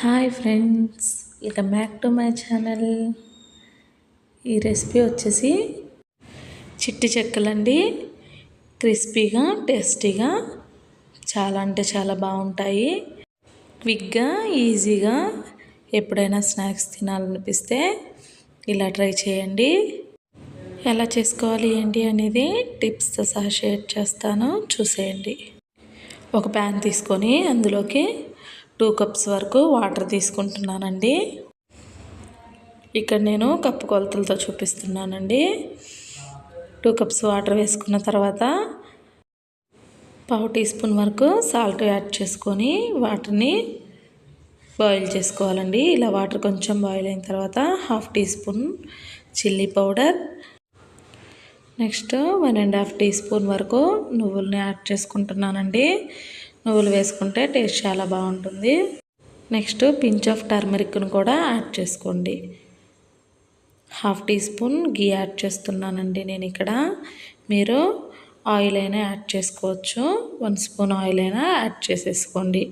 Hi friends welcome back to my channel. ఈ recipe వచ్చేసి చిట్టి చెక్కలండి. క్రిస్పీగా టేస్టీగా చాలా అంటే చాలా బాగుంటాయి. క్విక్గా ఈజీగా ఎప్పుడైనా స్నాక్స్ తినాలనిపిస్తే ఇలా ట్రై చేయండి. ఎలా చేసుకోవాలి ఏంటి అనేది టిప్స్తో సహా షేర్ చేస్తాను. చూసేయండి. ఒక ప్యాన్ తీసుకొని అందులోకి టూ కప్స్ వరకు వాటర్ తీసుకుంటున్నానండి. ఇక్కడ నేను కప్పు కొలతలతో చూపిస్తున్నానండి. టూ కప్స్ వాటర్ వేసుకున్న తర్వాత పావు టీ స్పూన్ వరకు సాల్ట్ యాడ్ చేసుకొని వాటర్ని బాయిల్ చేసుకోవాలండి. ఇలా వాటర్ కొంచెం బాయిల్ అయిన తర్వాత half teaspoon chilli powder. Next one and half teaspoon వరకు నువ్వుల్ని యాడ్ చేసుకుంటున్నానండి. నువ్వులు వేసుకుంటే టేస్ట్ చాలా బాగుంటుంది. నెక్స్ట్ పించ్ ఆఫ్ టర్మరిక్ను కూడా యాడ్ చేసుకోండి. హాఫ్ టీ స్పూన్ గీ యాడ్ చేస్తున్నానండి నేను ఇక్కడ. మీరు ఆయిల్ అయినా యాడ్ చేసుకోవచ్చు. వన్ స్పూన్ ఆయిల్ అయినా యాడ్ చేసేసుకోండి.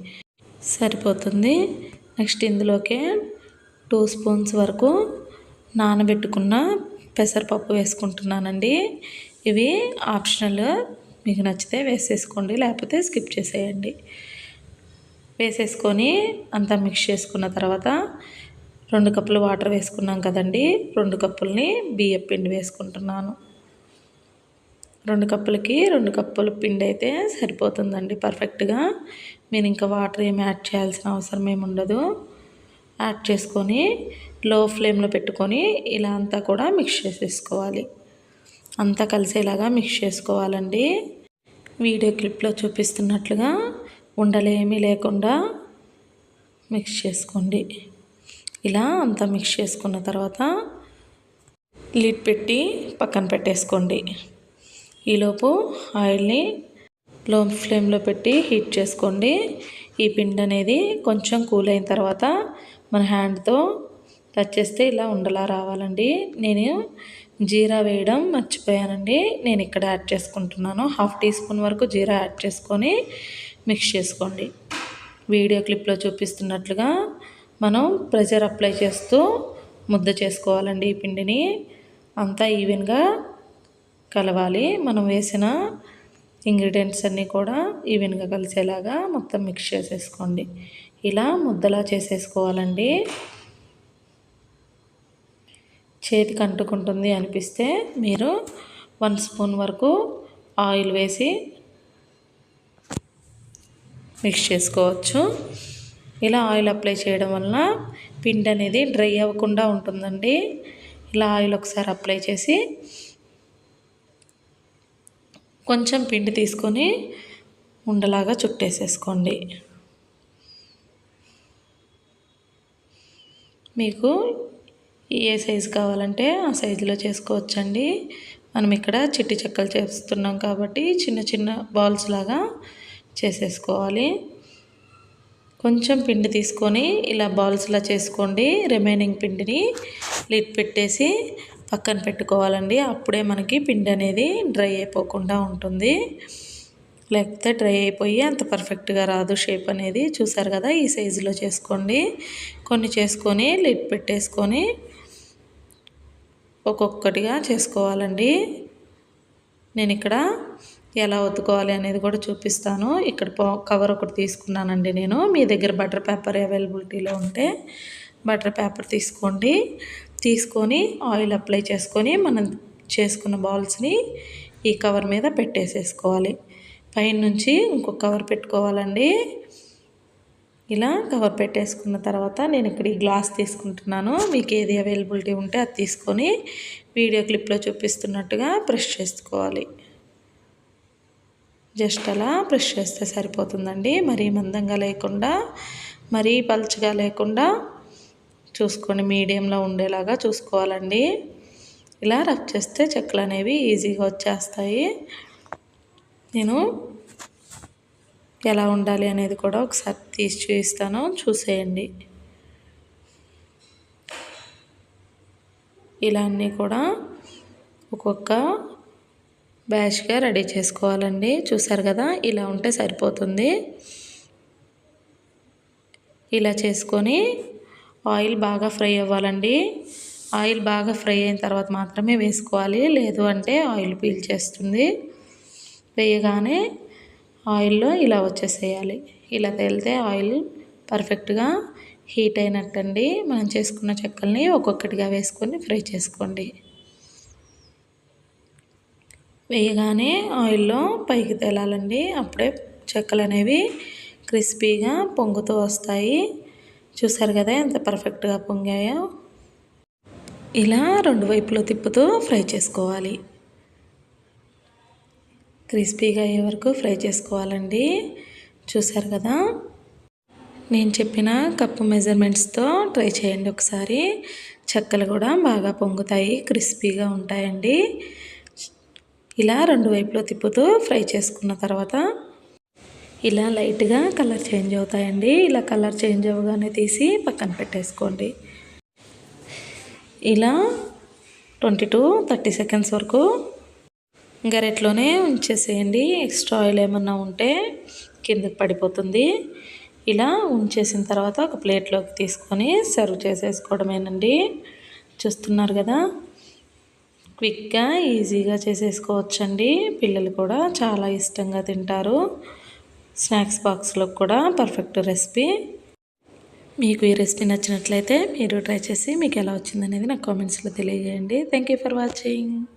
సరిపోతుంది. నెక్స్ట్ ఇందులోకే టూ స్పూన్స్ వరకు నానబెట్టుకున్న పెసరపప్పు వేసుకుంటున్నానండి. ఇవి ఆప్షనల్ మీకు నచ్చితే వేసేసుకోండి లేకపోతే స్కిప్ చేసేయండి. వేసేసుకొని అంతా మిక్స్ చేసుకున్న తర్వాత రెండు కప్పులు వాటర్ వేసుకున్నాం కదండి రెండు కప్పుల్ని బియ్యం పిండి వేసుకుంటున్నాను. రెండు కప్పులకి రెండు కప్పుల పిండి అయితే సరిపోతుందండి పర్ఫెక్ట్గా. మీరు ఇంకా వాటర్ ఏమి యాడ్ చేయాల్సిన అవసరం ఏమి ఉండదు. యాడ్ చేసుకొని లో ఫ్లేమ్లో పెట్టుకొని ఇలా అంతా కూడా మిక్స్ చేసేసుకోవాలి. అంతా కలిసేలాగా మిక్స్ చేసుకోవాలండి. వీడియో క్లిప్లో చూపిస్తున్నట్లుగా ఉండలేమీ లేకుండా మిక్స్ చేసుకోండి. ఇలా అంతా మిక్స్ చేసుకున్న తర్వాత లిడ్ పెట్టి పక్కన పెట్టేసుకోండి. ఈలోపు ఆయిల్ని లో ఫ్లేమ్లో పెట్టి హీట్ చేసుకోండి. ఈ పిండి అనేది కొంచెం కూల్ అయిన తర్వాత మన హ్యాండ్తో టచ్ చేస్తే ఇలా ఉండలా రావాలండి. నేను జీరా వేయడం మర్చిపోయానండి. నేను ఇక్కడ యాడ్ చేసుకుంటున్నాను. హాఫ్ టీ స్పూన్ వరకు జీరా యాడ్ చేసుకొని మిక్స్ చేసుకోండి. వీడియో క్లిప్లో చూపిస్తున్నట్లుగా మనం ప్రెషర్ అప్లై చేస్తూ ముద్ద చేసుకోవాలండి ఈ పిండిని. అంతా ఈవెన్గా కలవాలి. మనం వేసిన ఇంగ్రీడియంట్స్ అన్నీ కూడా ఈవెన్గా కలిసేలాగా మొత్తం మిక్స్ చేసేసుకోండి. ఇలా ముద్దలా చేసేసుకోవాలండి. చేతికి అంటుకుంటుంది అనిపిస్తే మీరు వన్ స్పూన్ వరకు ఆయిల్ వేసి మిక్స్ చేసుకోవచ్చు. ఇలా ఆయిల్ అప్లై చేయడం వలన పిండి అనేది డ్రై అవ్వకుండా ఉంటుందండి. ఇలా ఆయిల్ ఒకసారి అప్లై చేసి కొంచెం పిండి తీసుకొని ఉండలాగా చుట్టేసేసుకోండి. మీకు ఏ సైజు కావాలంటే ఆ సైజులో చేసుకోవచ్చండి. మనం ఇక్కడ చిట్టి చెక్కలు చేస్తున్నాం కాబట్టి చిన్న చిన్న బాల్స్ లాగా చేసేసుకోవాలి. కొంచెం పిండి తీసుకొని ఇలా బాల్స్లా చేసుకోండి. రిమైనింగ్ పిండిని లిట్ పెట్టేసి పక్కన పెట్టుకోవాలండి. అప్పుడే మనకి పిండి అనేది డ్రై అయిపోకుండా ఉంటుంది. లేకపోతే డ్రై అయిపోయి అంత పర్ఫెక్ట్గా రాదు షేప్ అనేది. చూసారు కదా ఈ సైజులో చేసుకోండి. కొన్ని చేసుకొని లిట్ పెట్టేసుకొని ఒక్కొక్కటిగా చేసుకోవాలండి. నేను ఇక్కడ ఎలా ఒత్తుకోవాలి అనేది కూడా చూపిస్తాను. ఇక్కడ కవర్ ఒకటి తీసుకున్నానండి నేను. మీ దగ్గర బటర్ పేపర్ అవైలబిలిటీలో ఉంటే బటర్ పేపర్ తీసుకోండి. తీసుకొని ఆయిల్ అప్లై చేసుకొని మనం చేసుకున్న బాల్స్ని ఈ కవర్ మీద పెట్టేసేసుకోవాలి. పైన నుంచి ఇంకొక కవర్ పెట్టుకోవాలండి. ఇలా కవర్ పెట్టేసుకున్న తర్వాత నేను ఇక్కడ ఈ గ్లాస్ తీసుకుంటున్నాను. మీకు ఏది అవైలబిలిటీ ఉంటే అది తీసుకొని వీడియో క్లిప్లో చూపిస్తున్నట్టుగా ప్రెష్ చేసుకోవాలి. జస్ట్ అలా ప్రెష్ చేస్తే సరిపోతుందండి. మరీ మందంగా లేకుండా మరీ పలుచగా లేకుండా చూసుకొని మీడియంలో ఉండేలాగా చూసుకోవాలండి. ఇలా రఫ్ చేస్తే చెక్కలు అనేవి ఈజీగా వచ్చేస్తాయి. నేను ఎలా ఉండాలి అనేది కూడా ఒకసారి తీసి చూపిస్తాను. చూసేయండి. ఇలా అన్నీ కూడా ఒక్కొక్క బ్యాష్గా రెడీ చేసుకోవాలండి. చూసారు కదా ఇలా ఉంటే సరిపోతుంది. ఇలా చేసుకొని ఆయిల్ బాగా ఫ్రై అవ్వాలండి. ఆయిల్ బాగా ఫ్రై అయిన తర్వాత మాత్రమే వేసుకోవాలి. లేదు అంటే ఆయిల్ పీల్ చేస్తుంది. వేయగానే ఆయిల్లో ఇలా వచ్చేసేయాలి. ఇలా తేలితే ఆయిల్ పర్ఫెక్ట్గా హీట్ అయినట్టండి. మనం చేసుకున్న చెక్కల్ని ఒక్కొక్కటిగా వేసుకొని ఫ్రై చేసుకోండి. వేయగానే ఆయిల్లో పైకి తేలాలండి. అప్పుడే చెక్కలు అనేవి క్రిస్పీగా పొంగుతూ వస్తాయి. చూసారు కదా ఎంత పర్ఫెక్ట్గా పొంగాయో? ఇలా రెండు వైపులో తిప్పుతూ ఫ్రై చేసుకోవాలి. క్రిస్పీగా అయ్యే వరకు ఫ్రై చేసుకోవాలండి. చూసారు కదా? నేను చెప్పిన కప్పు మెజర్మెంట్స్తో ట్రై చేయండి ఒకసారి. చెక్కలు కూడా బాగా పొంగుతాయి క్రిస్పీగా ఉంటాయండి. ఇలా రెండు వైపులో తిప్పుతూ ఫ్రై చేసుకున్న తర్వాత ఇలా లైట్గా కలర్ చేంజ్ అవుతాయండి. ఇలా కలర్ చేంజ్ అవ్వగానే తీసి పక్కన పెట్టేసుకోండి. ఇలా ట్వంటీ టు థర్టీ సెకండ్స్ వరకు గరెట్లోనే ఉంచేసేయండి. ఎక్స్ట్రా ఆయిల్ ఏమన్నా ఉంటే కిందకి పడిపోతుంది. ఇలా ఉంచేసిన తర్వాత ఒక ప్లేట్లోకి తీసుకొని సర్వ్ చేసేసుకోవడమేనండి. చూస్తున్నారు కదా? క్విక్గా ఈజీగా చేసేసుకోవచ్చండి. పిల్లలు కూడా చాలా ఇష్టంగా తింటారు. స్నాక్స్ బాక్స్లో కూడా పర్ఫెక్ట్ రెసిపీ. మీకు ఈ రెసిపీ నచ్చినట్లయితే మీరు ట్రై చేసి మీకు ఎలా వచ్చిందనేది నాకు కామెంట్స్లో తెలియజేయండి. Thank you for watching.